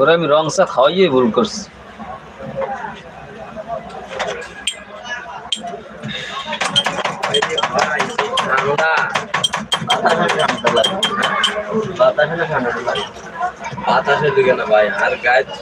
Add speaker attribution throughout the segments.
Speaker 1: তোরা আমি রং চা খাওয়াইয়ে ভুল করছি।
Speaker 2: বাতাসে
Speaker 3: দিকে না ভাই আর গেছে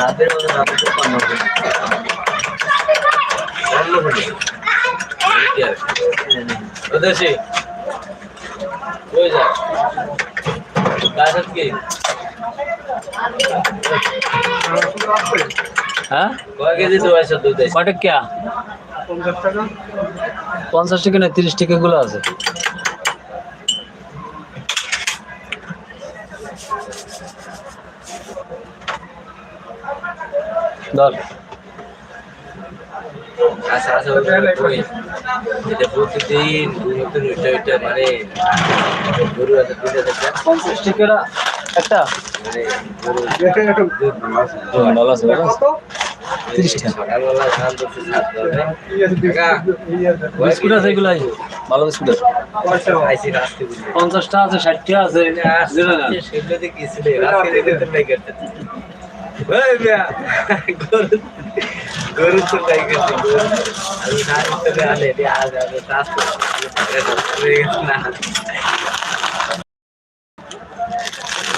Speaker 2: রাতের মধ্যে রাতে
Speaker 3: ফেলে ওদেশি কই যা গাছের কি?
Speaker 1: হ্যাঁ? কটা পঞ্চাশ টাকা না তিরিশ টাকা গুলো আছে। ধর।
Speaker 3: আচ্ছা আচ্ছা এটা প্রতিদিন নতুন ওইটা ওইটা মানে গরু আছে
Speaker 1: টাকা একটা।
Speaker 3: গরু
Speaker 1: বিস্কুট আছে এগুলাই। ভালো বিস্কুট আছে। পঞ্চাশটা আছে ষাটটা আছে। দিলে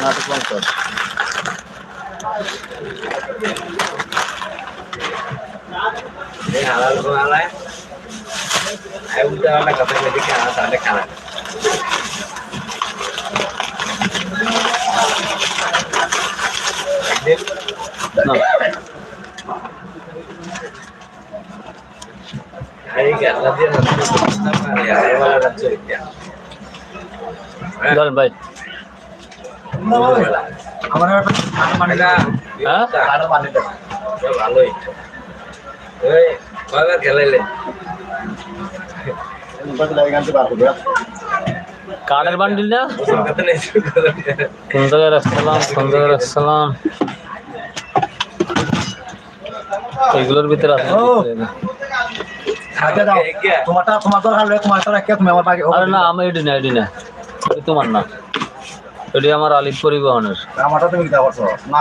Speaker 3: 100 longsor ini halal halal
Speaker 1: ayo udah
Speaker 3: anak kata jadi kalah sana kalah Nah. Dol, baik. আমার তাহলে খারাপ
Speaker 1: না?
Speaker 2: মানে
Speaker 1: হ্যাঁ?
Speaker 2: আরও পানি দেবো
Speaker 3: ভালোই ওই কয়বার খেলাইলে
Speaker 1: কার্ডের বান্ডিল না। রাখছিলাম কোন জায়গায় রাখছিলাম এইগুলোর ভিতরে আছে
Speaker 2: ও। আগে দাও। তোমারটা তোমার তো হারলে তোমারটা রাখে তুমি আমার বাকি
Speaker 1: আরে না আমার এডি না এডি না। তোমার না। এডি আমার আলিপ পরিবহনের।
Speaker 2: আমারটা তুমি দিতে পারছ। না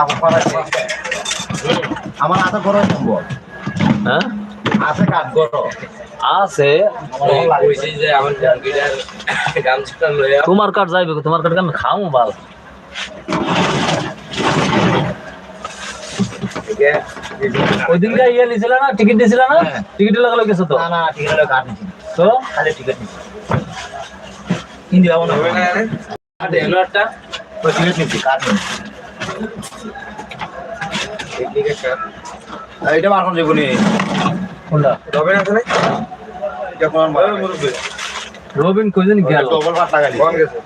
Speaker 2: আমার হাতে গরম সম্ভব
Speaker 1: হ্যাঁ?
Speaker 2: আছে কাঠ গরম
Speaker 1: আছে। তোমার কার্ড যাইবে তোমার কার্ড আমি খাও ওই দিনকে ইয়ে নিছিল না? টিকিট দিছিল না?
Speaker 2: হ্যাঁ।
Speaker 1: টিকিট লাগালো গেছো তো?
Speaker 2: না না ঠিক আছে
Speaker 1: তো?
Speaker 2: খালি টিকিট নিচ্ছি হিন্দি যাব না।
Speaker 3: আর এলো একটা?
Speaker 2: ওই নিচ্ছি কাঠ নিচ্ছি
Speaker 3: পিকনিক একটা
Speaker 2: এইটা বার কোন যাব নি?
Speaker 1: কোনটা
Speaker 3: তবে না
Speaker 1: রবিন কই জানি গেল।
Speaker 2: ডবল ভাত লাগালি
Speaker 3: কোন গেছে।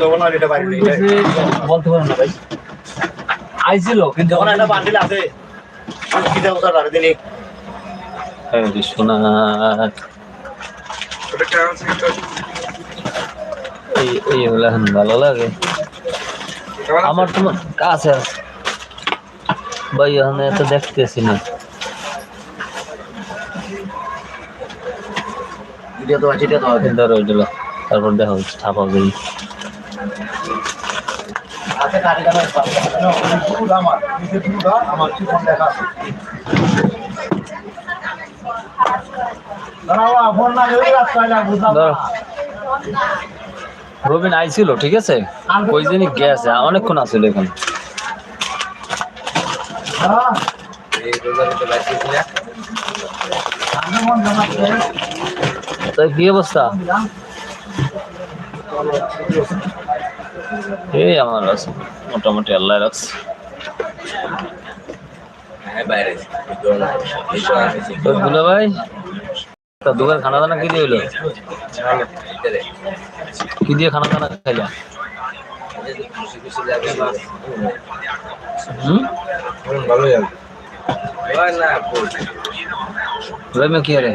Speaker 2: ডবল না এটা বাইরে
Speaker 1: বলতে পারো না ভাই। আইছিল কিন্তু
Speaker 2: যখন একটা বান্ডিল আছে কি আর
Speaker 1: সোনা
Speaker 3: ওটা
Speaker 1: এই এই ভালো লাগে। আমার তোমার কাছে আছে। ভাই এখন এত দেখতেছি না। তারপর দেখা হচ্ছে ধরো। রবিন আইছিল ঠিক আছে? ওই দিনই গেছে অনেকক্ষণ আছিল এখানে। কি অবস্থা? এই আমার আছে মোটামুটি আল্লাহ রাখছে
Speaker 3: হ্যাঁ
Speaker 1: ভাই তা দোকান খানা দানা কি দিয়ে হইল কি দিয়ে খানা দানা খাইলা রবিন কি আরে?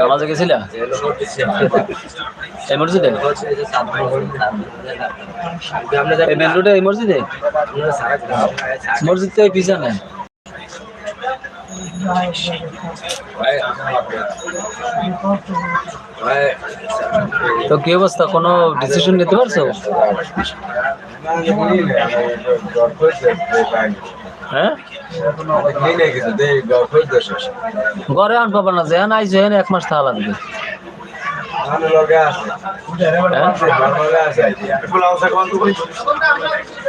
Speaker 1: নামাজে গেছিলা? এই মসজিদে? এই মেন এই মসজিদে? মসজিদ তো কি অবস্থা? কোনো ডিসিশন নিতে পারছ? হ্যাঁ? ঘরে আন পাবা না যেন হেন এক মাস থাকা লাগবে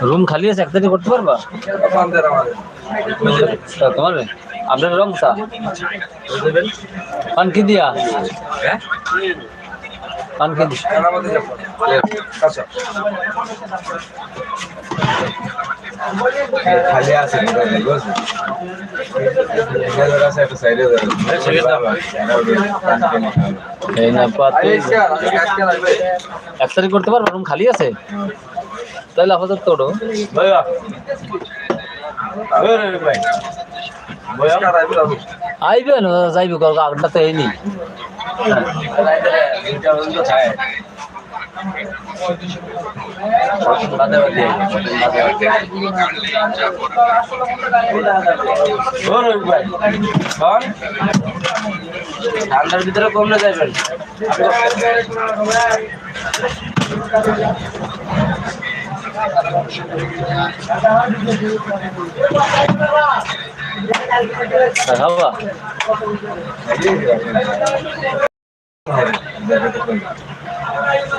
Speaker 1: রুম খালি আছে একসাথে করতে পারবা? তোমার আপনার রং চা? পান কি দিয়া পান কি দি
Speaker 2: খালি আছে
Speaker 1: এক তারিখ করতে পারবা রুম খালি আছে? তাহলে আপাতত তোড়ো আইবে না যাইবে কল আগটা তো এইনি
Speaker 3: ঠান্ডার ভিতরে কমলে যাবেন
Speaker 1: খাবা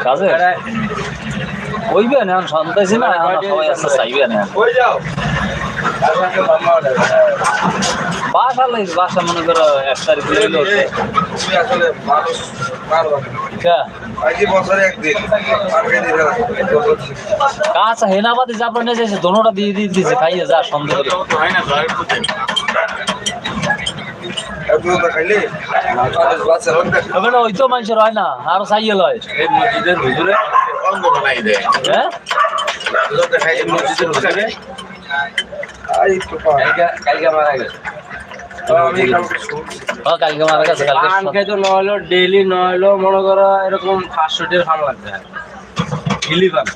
Speaker 1: কাজে ওইবে না সন্তাইছি না সবাই আসতে চাইবে না। বাসা লাগবে বাসা মনে করো, এক তারিখ কাঁচা হেনাবাদে যা আপনার নেছে দোনোটা দিয়ে দিয়ে দিয়েছে খাইয়ে যা সন্দেহ করে ওই তো মানুষের হয় না আরও চাইয়ে লয়।
Speaker 3: মসজিদের হুজুরে
Speaker 1: হ্যাঁ?
Speaker 3: এই মসজিদের হুজুরে কালকে মারা গেছে
Speaker 1: হ্যাঁ, কালকে গেছে কালকে
Speaker 3: পান খাইতো নইলো ডেইলি নইলো মনে করো এরকম পাঁচশো টের খাওয়া লাগবে হিলি পান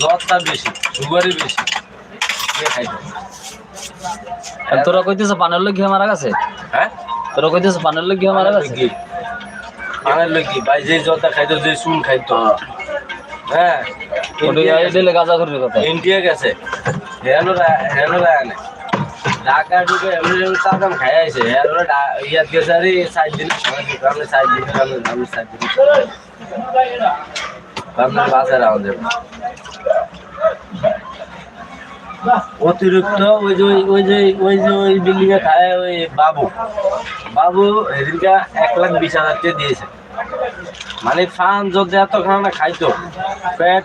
Speaker 3: জ্বরটা বেশি সুগারই বেশি যে খাইতো।
Speaker 1: আর তোরা কইতেছে পানের লোক গিয়ে মারা গেছে?
Speaker 3: হ্যাঁ?
Speaker 1: তোরা কইতেছে পানের লোক গিয়ে মারা গেছে?
Speaker 3: কি পানের লোকি ভাই যে জ্বরটা খাইতো যে চুন খাইতো। হ্যাঁ ইন্ডিয়া গেছে। হেনোরা হেনোরা আনে খাই ইয়াত অতিরিক্ত ওই যে, ওই- যে, ওই যে ওই বিল্ডিং এ খায় ওই বাবু। বাবু এদিনকা এক লাখ বিশ হাজার টাকা দিয়েছে। মানে ফান যদি এত খানা খাইতো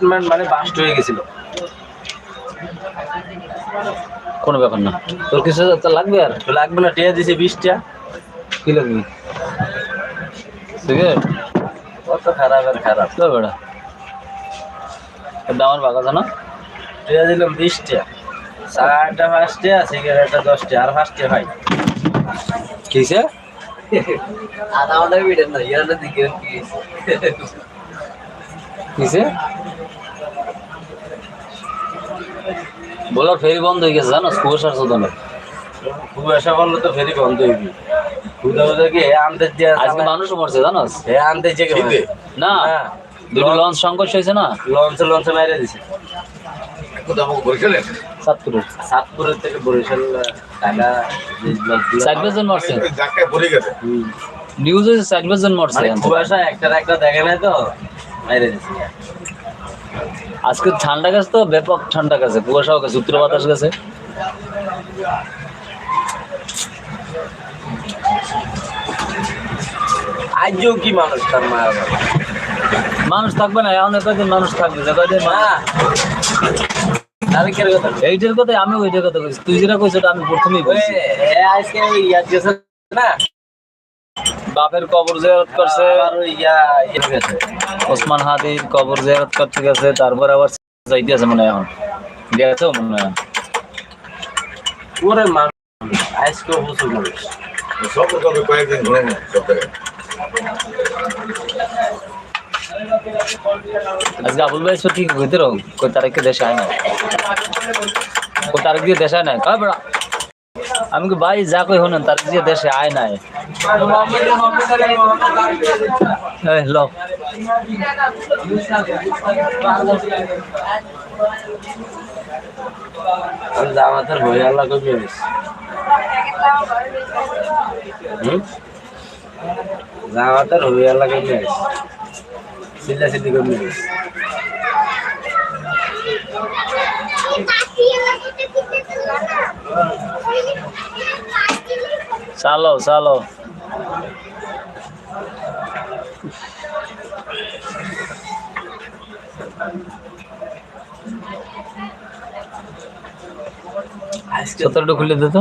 Speaker 3: ম্যান মানে বাস্ট হয়ে গেছিল।
Speaker 1: কোনো ব্যাপার না। তোর কিছু তো লাগবে আর?
Speaker 3: লাগবে না টিয়া দিছে বিশটা।
Speaker 1: কি লাগবে? সিগারেট?
Speaker 3: কত খারাপ আর খারাপ।
Speaker 1: তো বেড়া। দামার বাগা জানো
Speaker 3: টিয়া দিলাম বিশটা। চারটা পাঁচটা সিগারেটটা দশটা আর পাঁচটা ভাই।
Speaker 1: কিসে?
Speaker 3: আধা ঘণ্টা বিটেন না ইয়ার দিকে
Speaker 1: কিসে? বলার ফেরি বন্ধ হয়ে গেছে জানো? কুয়াশার শোধনে
Speaker 3: কুয়াশা করলে তো ফেরি বন্ধ হয়ে কি আনতে দিয়া
Speaker 1: আজকে মানুষও মরছে
Speaker 3: আনতে যে
Speaker 1: না। দুটো লঞ্চ সংঘর্ষ হয়েছে না?
Speaker 3: লঞ্চে লঞ্চে মাইরে দিছে।
Speaker 1: সাতপুরে।
Speaker 3: সাতপুরের থেকে বরিশাল ঢাকা
Speaker 1: চার পাঁচজন মরছে। নিউজ হয়েছে চার পাঁচজন মরছে।
Speaker 3: মানে। কুয়াশা একটা একটা দেখে নাই তো মাইরে দিছে।
Speaker 1: আজকে ঠান্ডা গেছে তো ব্যাপক ঠান্ডা গেছে। কুয়াশাও গেছে উত্তর বাতাস গেছে।
Speaker 3: আজও কি মানুষ তার মায়ের
Speaker 1: মানুষ থাকবে না এখন কয়দিন মানুষ থাকবে যে কয়দিন এইটার কথা আমি ওইটার কথা কইছি। তুই যেটা কইছ আমি প্রথমেই বলছি।
Speaker 3: আজকে ইয়াদ গেছে না?
Speaker 1: বাপের কবর জিয়ারত করছে। ওসমান হাদির কবর জিয়ারত করতে গেছে তারপর আবার যাইতে আছে মনে হয় এখন। গেছে মনে হয়?
Speaker 3: ওরে মানুষ আজকে প্রচুর মানুষ।
Speaker 2: কয়েকদিন ধরে সব জায়গায়।
Speaker 1: আজকে আবুল ভাই সত্যি কইতে রো কই তারিখে দেশে আয় না কই তারিখ দিয়ে দেশে আয় না কয় বড়া? আমি ভাই, যা কই হনেন তার যে দেশে আয় নাই। লো।
Speaker 3: আমি জামাতের বই আল্লাহ কবি হয়েছে জামাতের হই আল্লাহ কবি হয়েছে সিল্লা সিদ্ধি
Speaker 1: চালো চালো।
Speaker 3: আজকে
Speaker 1: সত্তরটা খুলে দে তো।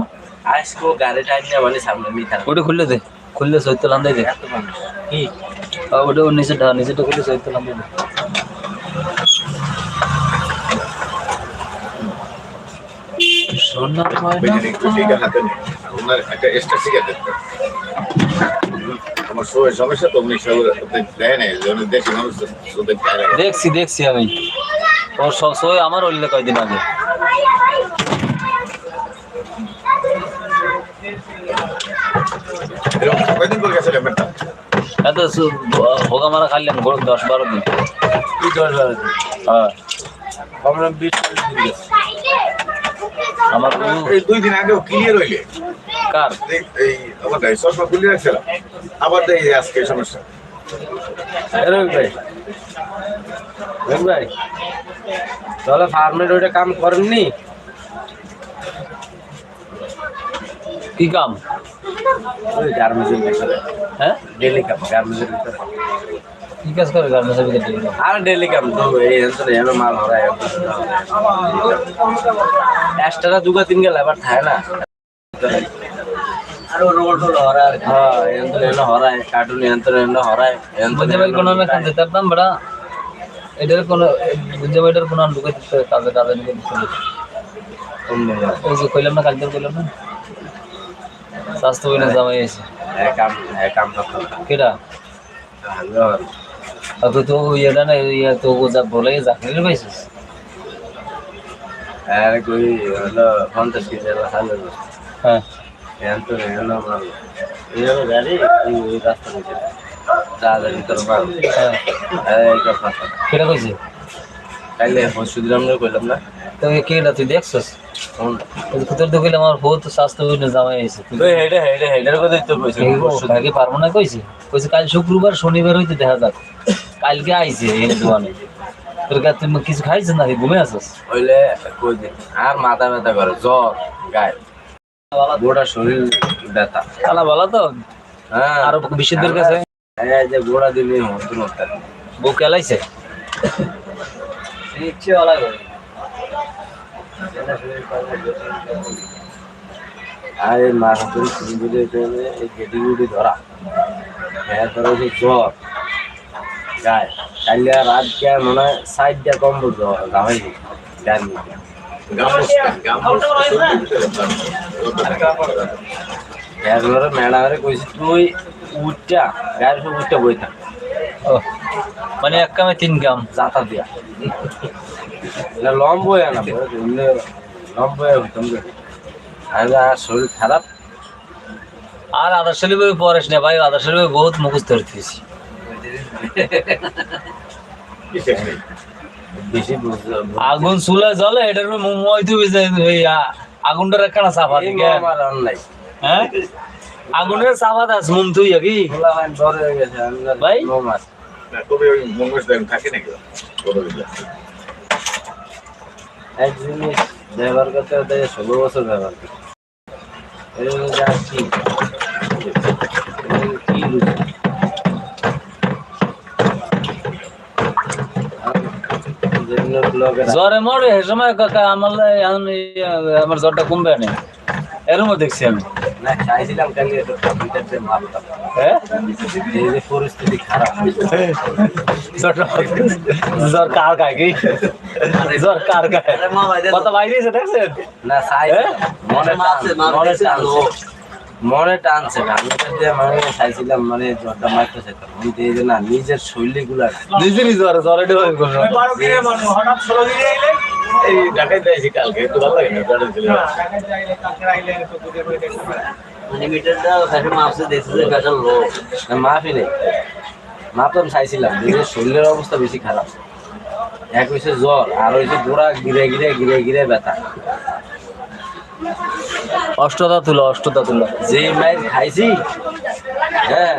Speaker 3: ও গাড়ি টাইম নিয়ে মানে সামনে মিঠা
Speaker 1: ওটা খুলে দে খুললে সৈত্য লান্দাই দে। ওটা নিচেটা নিচেটা খুলে সৈত্য লান্দাই দে।
Speaker 2: একটু এক্সট্রা সিগারেট আমার শোয়ের সমস্যা তো উনি সব দেয় নাই দেশি মানুষ।
Speaker 1: দেখছি দেখছি আমি ওর সই আমার হইলে কয়দিন আগে
Speaker 2: কয়দিন করে গেছে ব্যাপারটা
Speaker 1: এত ভোগা মারা গরম দশ বারো দিন
Speaker 3: দশ বারো দিন
Speaker 1: হ্যাঁ
Speaker 3: আমরা বিশ দিন গেছি।
Speaker 1: আমার
Speaker 2: এই দুই দিন আগেও ক্লিয়ার হইলে।
Speaker 1: কার?
Speaker 2: এই- এই আমার চশমা খুলে রাখছিলাম। আবার দেখি আজকে এই সমস্যা।
Speaker 3: রবি ভাই। রবি ভাই। তাহলে ফার্মের ওইটা কাম করেননি?
Speaker 1: কি কাম?
Speaker 3: ওই গার্মেন্টের ভিতরে।
Speaker 1: হ্যাঁ?
Speaker 3: ডেলি কাম গার্মেন্টের ভিতরে।
Speaker 1: কি কাজ করে গার্মেন্টসের ভিতরে
Speaker 3: আর ডেলি কাম তো এই এনতো এনো মাল হরায় এক্সট্রা দুগা তিন গেলে আবার থাকে না।
Speaker 1: আর রোল টোল হরার
Speaker 3: হ্যাঁ এনতো এনো হরায় কার্টুন এনতো এনো হরায়
Speaker 1: বুঝতে পারি কোনো আমি খান দিতে পারতাম বড়া এটার কোনো বুঝতে পারি এটার কোনো ঢুকে দিতে কাজে কাজে ঢুকে দিতে ওই যে কইলাম না কালকে কইলাম না? স্বাস্থ্য বিনা জামাই আছে
Speaker 3: হ্যাঁ কাম হ্যাঁ কাম করতাম
Speaker 1: কেটা আর তো তো ইয়েটা না ইয়ে তো ও যা বলে চাকরি পাইছিস?
Speaker 3: আর কই হলো পঞ্চাশ কেজি হালো
Speaker 1: হ্যাঁ।
Speaker 3: এনতো এনো মাল এনো গাড়ি এই রাস্তা থেকে জাহাজের ভিতরে মাল
Speaker 1: হ্যাঁ।
Speaker 3: কথা
Speaker 1: কেটা কইছে?
Speaker 3: কাইলে হসুদিরাম কইলাম না।
Speaker 1: তো কেটা তুই দেখছস?
Speaker 3: শোন
Speaker 1: তোর তো কইলাম আমার বহুত স্বাস্থ্য বিনা জামাই আছে তুই
Speaker 3: হেডে হেডে হেডের তো কইছিস
Speaker 1: কালকে পারব না কইছে? কইছে কাল শুক্রবার শনিবার হইতে দেখা যাক। কালকে আইছে এই দোকানে। তোর কাছে তুই কিছু খাইছিস নাকি? ঘুমে
Speaker 3: হইলে কই দে আর মাথা ব্যথা করে জ্বর গায়ে। গোটা শরীর ব্যথা।
Speaker 1: খালা ভালো তো?
Speaker 3: হ্যাঁ।
Speaker 1: আর বিশুদ্ধের কাছে?
Speaker 3: এই যে গোড়া দিলে হতো না
Speaker 1: বউ কেলাইছে? ইচ্ছে করে
Speaker 3: আর এই মাথা ধরে সুন্দরে এই গেটি গুটি ধরা হ্যাঁ ধরো যে জ্বর গায়ে। কাইলে রাত কে মনে হয় সাইড দিয়ে। কম্বল জ্বর গামাই গান
Speaker 2: গামুছটা গামুছটা শরীরের ভিতরে
Speaker 3: একবারে ম্যাডামের কইছি তুই উঠটা গায়ের সব উঠটা বই থাক
Speaker 1: ও মানে এক কামে তিন কাম
Speaker 3: জাতা দিয়া। না হইতাম আর শরীর খারাপ।
Speaker 1: আর আদর্শ বই পড়িস না ভাই বহুত মুখস্থ হইতেছি আগুন চুলে জ্বলে এটার মই তুই ওই আ- আগুনটার একখানা চাপা
Speaker 3: এই
Speaker 1: দিকে হ্যাঁ? আগুনের চাপা দাস মুম তুই কি?
Speaker 3: আর
Speaker 1: ভাই?
Speaker 2: থাকে নাকি?
Speaker 3: এক জিনিস ব্যবহার করতে করতে ষোলো বছর ব্যবহার করতে এর মধ্যে আর কি
Speaker 1: জ্বরে মরে সে সময় কাকা আমার আমার জ্বরটা কমবে না। এরমও দেখছি আমি।
Speaker 3: না চাইছিলাম
Speaker 1: হ্যাঁ?
Speaker 3: এই যে পরিস্থিতি খারাপ।
Speaker 1: জ্বর কার গায় কি? জ্বর কার গায়? কত বাইরে এসে দেখছেন?
Speaker 3: না চাই
Speaker 1: হ্যাঁ?
Speaker 3: মনে টানছে মনে টানছে মনে টানছে আমি মানে চাইছিলাম মানে জ্বরটা মারতে চাইতাম কিন্তু এই যে না নিজের শৈলীগুলা
Speaker 1: নিজেরই জ্বর জ্বর
Speaker 3: নেই। আমি চাইছিলাম নিজের শরীরের অবস্থা বেশি খারাপ। এক হয়েছে জ্বর, আর হয়েছে গোড়া গিরে গিরে গিরে গিরে ব্যথা।
Speaker 1: অষ্টতা তুলো অষ্টতা তুলো।
Speaker 3: যে মাইল খাইছি হ্যাঁ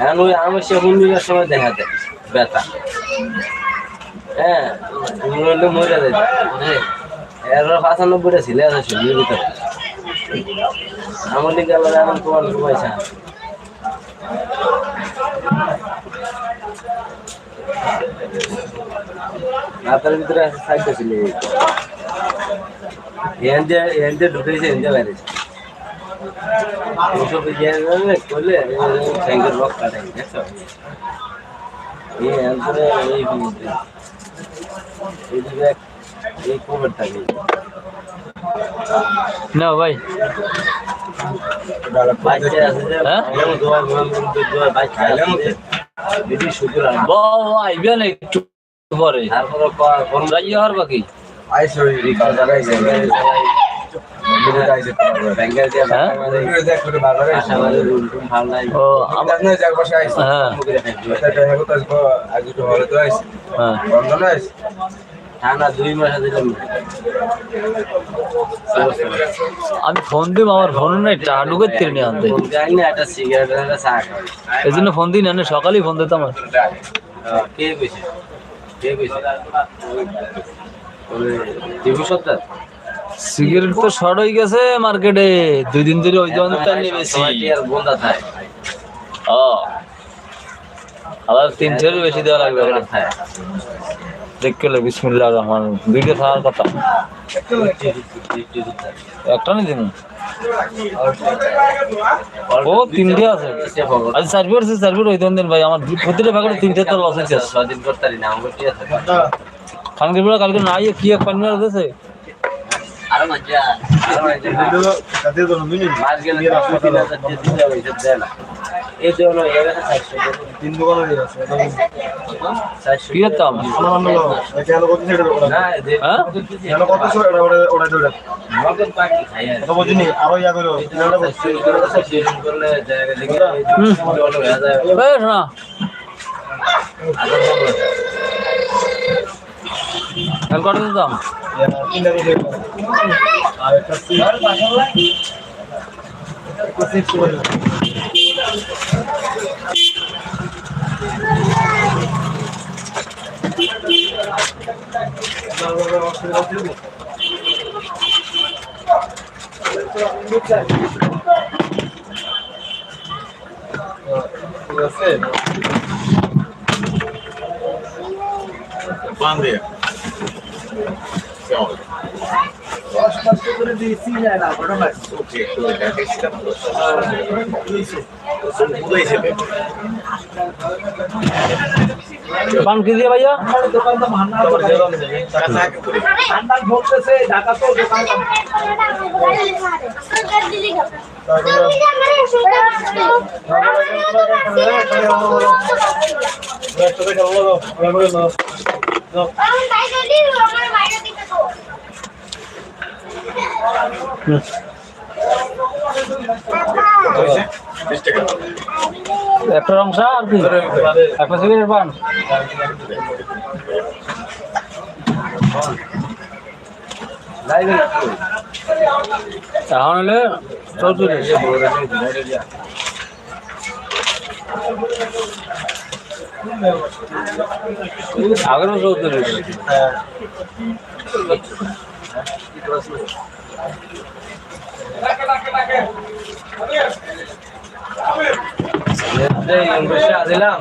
Speaker 3: এখন ওই আমার সে সময় দেখা যায়, ব্যথা। হ্যাঁ হইলে মরে যায়।
Speaker 4: অনেক
Speaker 3: এর পাঁচানব্বইটা ছিলে আছে তোমার ঘুমাইছে। রাতের ভিতরে সাইডটা ছিল। এনজে এনজে ঢুকেছে এনজে বাইরেছে ওসব করলে ট্যাঙ্কের রক এই এই কোভিড থাকে
Speaker 1: না ভাই হ্যাঁ? একটু পরে।
Speaker 3: তারপরে
Speaker 1: বাকি
Speaker 2: আইসো
Speaker 1: আম- ফোন দিব আমার ফোন নাই ঢুকে তিরে নিয়ে আনতে। এই জন্য ফোন দিই না সকালেই ফোন দিতাম
Speaker 3: হ্যাঁ, কে কইছে? কে কইছে? টিভি সত্তার
Speaker 1: সিগারেট তো শর্ট হয়ে গেছে মার্কেটে। দুই দিন ধরে ওই দোকান তার
Speaker 3: বন্ধা
Speaker 1: ও। আবার তিনশোর বেশি দেওয়া লাগবে দেখতে হলে বিসমিল্লাহ রহমান দুইটা থাকার কথা। একটা নি দিন। ও তিনটে আছে। আজ সার্ভিস আছে সার্ভিস ওই দিন ভাই। আমার প্রতিটা প্যাকেটে তিনটে তো লস হয়েছে
Speaker 3: স্বাধীন করতে না আমার কি আছে?
Speaker 1: খানকে কালকে নাই কি এক পানি দিয়েছে
Speaker 2: আরও হয়ে
Speaker 1: হ্যাঁ
Speaker 2: ইয়া করো
Speaker 3: করলে জায়গা থেকে
Speaker 1: হুম।
Speaker 3: হলো হয়ে যায়
Speaker 1: এই শোনা কাল কটা দিতাম
Speaker 2: তিনটা
Speaker 1: পান কি দিয়ে ভাইয়া?
Speaker 5: কাছে আগে করে
Speaker 2: একটা দেখা হলো ওরা বলে না
Speaker 5: হয়েছে বিশ টাকা
Speaker 1: একটা রংসা আর কি? একটা সিগারেট পান এখন হলে চৌত্রিশ। আগেরও চৌত্রিশ
Speaker 3: দিলাম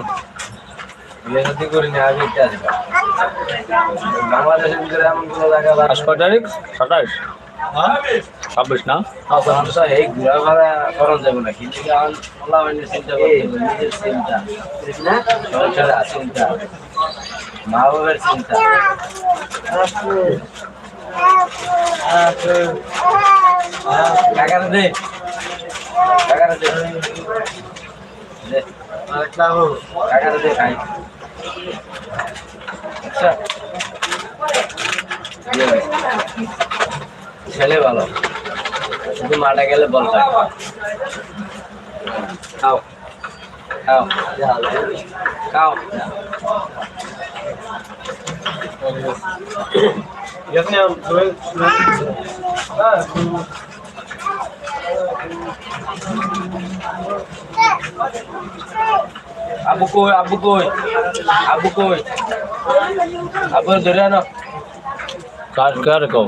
Speaker 3: বিয়ে করিনি আগে আসবে বাংলাদেশের ভিতরে এমন কোনো জায়গা
Speaker 1: তারিখ সাতাইশ ছাব্বিশ না?
Speaker 3: এই ঘোরা ফেরা করানো যাবে না কিন্তু চিন্তা করতে নিজের চিন্তা সংসারের চিন্তা মা বাবার চিন্তা টাকাটা দে টাকাটা দে টাকাটা দে খাই আচ্ছা। ছেলে ভালো। শুধু মাঠে গেলে বল খাও। খাও। খাও। আবু কই আবু কই আবু কই? আবু ধরে আনো।
Speaker 6: কার কার কও?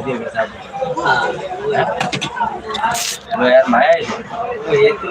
Speaker 3: মায়া
Speaker 7: একটু